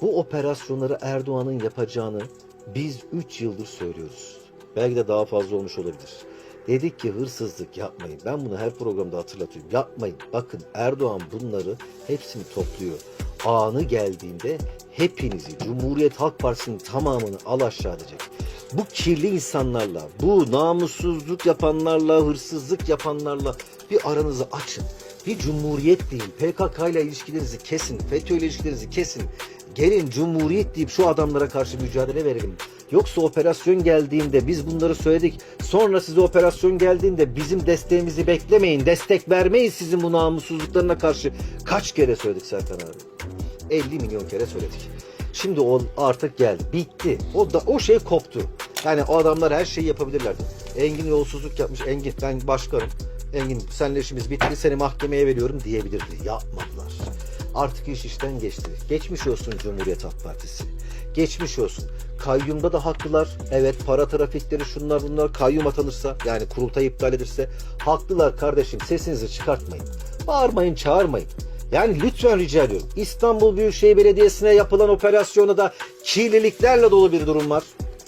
Bu operasyonları Erdoğan'ın yapacağını biz 3 yıldır söylüyoruz. Belki de daha fazla olmuş olabilir. Dedik ki hırsızlık yapmayın. Ben bunu her programda hatırlatıyorum. Yapmayın. Bakın Erdoğan bunları hepsini topluyor. Anı geldiğinde hepinizi Cumhuriyet Halk Partisi'nin tamamını alaşağı edecek. Bu kirli insanlarla, bu namussuzluk yapanlarla, hırsızlık yapanlarla bir aranızı açın. Bir cumhuriyet değil, PKK ile ilişkilerinizi kesin, FETÖ ile ilişkilerinizi kesin. Gelin cumhuriyet deyip şu adamlara karşı mücadele verelim. Yoksa operasyon geldiğinde biz bunları söyledik. Sonra size operasyon geldiğinde bizim desteğimizi beklemeyin. Destek vermeyiz sizin bu namussuzluklarına karşı. Kaç kere söyledik Serkan abi? 50 milyon kere söyledik. Şimdi o artık geldi. Bitti. O da o şey koptu. Yani o adamlar her şeyi yapabilirlerdi. Engin yolsuzluk yapmış. Engin ben başkanım. Engin senle işimiz bitti. Seni mahkemeye veriyorum diyebilirdi. Yapmadılar. Artık iş işten geçti. Geçmiş olsun Cumhuriyet Halk Partisi. Geçmiş olsun. Kayyumda da haklılar. Evet para trafikleri şunlar bunlar kayyum atanırsa yani kurultay iptal edilirse haklılar kardeşim sesinizi çıkartmayın. Bağırmayın çağırmayın. Yani lütfen rica ediyorum. İstanbul Büyükşehir Belediyesi'ne yapılan operasyonda da kirliliklerle dolu bir durum var.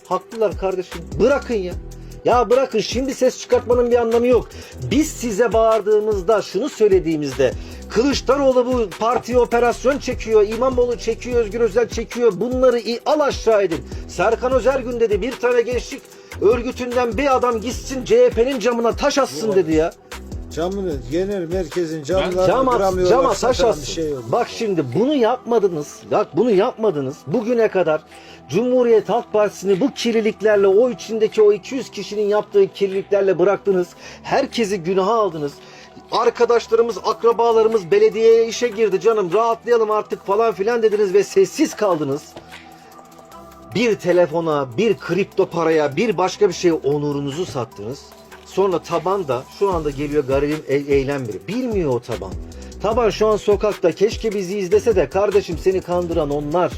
Haklılar kardeşim. Bırakın ya. Ya bırakın şimdi ses çıkartmanın bir anlamı yok. Biz size bağırdığımızda, şunu söylediğimizde Kılıçdaroğlu bu partiye operasyon çekiyor, İmamoğlu çekiyor, Özgür Özel çekiyor. Bunları al aşağı edin. Serkan Özergün dedi bir tane gençlik örgütünden bir adam gitsin CHP'nin camına taş atsın dedi ya. Camını genel merkezin camlarını Cama, kıramıyorlar. cama taş atsın. Şey. Bak şimdi bunu yapmadınız. Bak bunu yapmadınız. Bugüne kadar Cumhuriyet Halk Partisi'ni bu kirliliklerle o içindeki o 200 kişinin yaptığı kirliliklerle bıraktınız. Herkesi günaha aldınız. Arkadaşlarımız, akrabalarımız belediyeye işe girdi canım rahatlayalım artık falan filan dediniz ve sessiz kaldınız. Bir telefona, bir kripto paraya, bir başka bir şeye onurunuzu sattınız. Sonra taban da şu anda geliyor garibim e- eylem biri. Bilmiyor o taban. Taban şu an sokakta keşke bizi izlese de kardeşim seni kandıran onlar.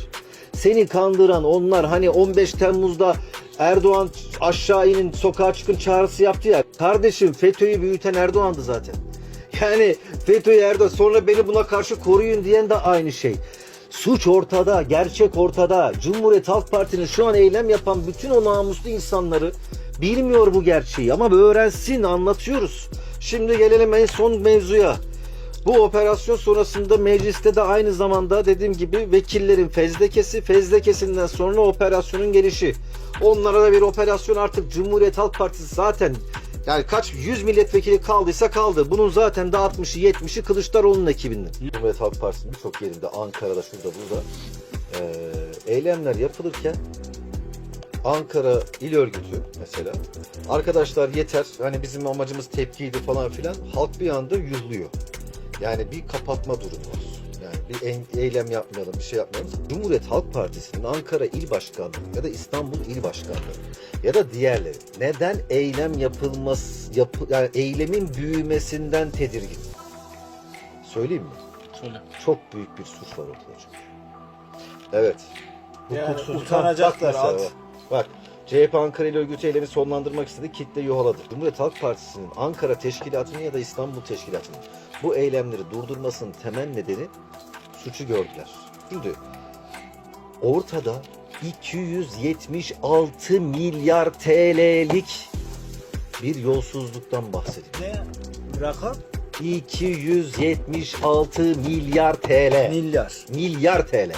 Seni kandıran onlar hani 15 Temmuz'da Erdoğan aşağı inin sokağa çıkın çağrısı yaptı ya. Kardeşim FETÖ'yü büyüten Erdoğan'dı zaten. Yani FETÖ'yü Erdoğan sonra beni buna karşı koruyun diyen de aynı şey. Suç ortada, gerçek ortada. Cumhuriyet Halk Parti'nin şu an eylem yapan bütün o namuslu insanları bilmiyor bu gerçeği ama öğrensin anlatıyoruz. Şimdi gelelim en son mevzuya. Bu operasyon sonrasında mecliste de aynı zamanda dediğim gibi vekillerin fezlekesi, fezlekesinden sonra operasyonun gelişi. Onlara da bir operasyon artık Cumhuriyet Halk Partisi zaten yani kaç yüz milletvekili kaldıysa kaldı. Bunun zaten de 60'ı 70'i Kılıçdaroğlu'nun ekibinden. Cumhuriyet Halk Partisi'nin birçok yerinde Ankara'da şurada burada eee, eylemler yapılırken Ankara İl Örgütü mesela arkadaşlar yeter hani bizim amacımız tepkiydi falan filan halk bir anda yuhluyor. Yani bir kapatma durumu var. Yani bir eylem yapmayalım, bir şey yapmayalım. Cumhuriyet Halk Partisi'nin Ankara İl Başkanlığı ya da İstanbul İl Başkanlığı ya da diğerleri neden eylem yapılması, yapı, yani eylemin büyümesinden tedirgin? Söyleyeyim mi? Söyle. Çok büyük bir suç var ortada çünkü. Evet. Yani utanacaklar, at. Bak CHP Ankara ile örgütü eylemi sonlandırmak istedi. Kitle yuhaladı. Cumhuriyet Halk Partisi'nin Ankara Teşkilatı'nın ya da İstanbul Teşkilatı'nın bu eylemleri durdurmasının temel nedeni suçu gördüler. Şimdi ortada 276 milyar TL'lik bir yolsuzluktan bahsediyor. Ne? Rakam? 276 milyar TL. Milyar. Milyar TL.